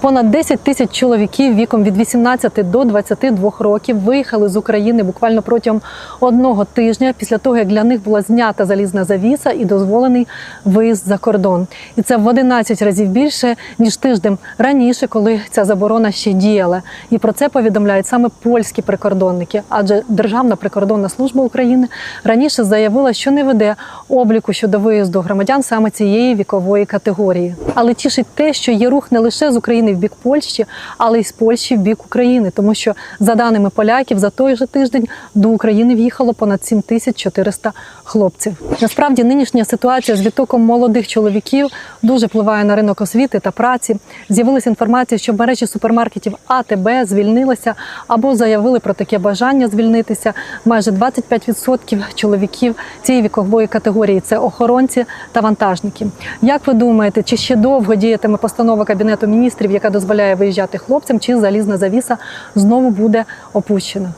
Понад 10 тисяч чоловіків віком від 18 до 22 років виїхали з України буквально протягом одного тижня після того, як для них була знята залізна завіса і дозволений виїзд за кордон. І це в 11 разів більше ніж тиждень раніше, коли ця заборона ще діяла. І про це повідомляють саме польські прикордонники, адже Державна прикордонна служба України раніше заявила, що не веде обліку щодо виїзду громадян саме цієї вікової категорії. Але тішить те, що є рух не лише з України в бік Польщі, але й з Польщі в бік України, тому що за даними поляків, за той же тиждень до України в'їхало понад 7400 хлопців. Насправді нинішня ситуація з відтоком молодих чоловіків дуже впливає на ринок освіти та праці. З'явилася інформація, що мережі супермаркетів АТБ звільнилися або заявили про таке бажання звільнитися. Майже 25% чоловіків цієї вікової категорії це охоронці та вантажники. Як ви думаєте, чи ще довго діятиме постанова кабінету міністрів, яка дозволяє виїжджати хлопцям, чи залізна завіса знову буде опущена?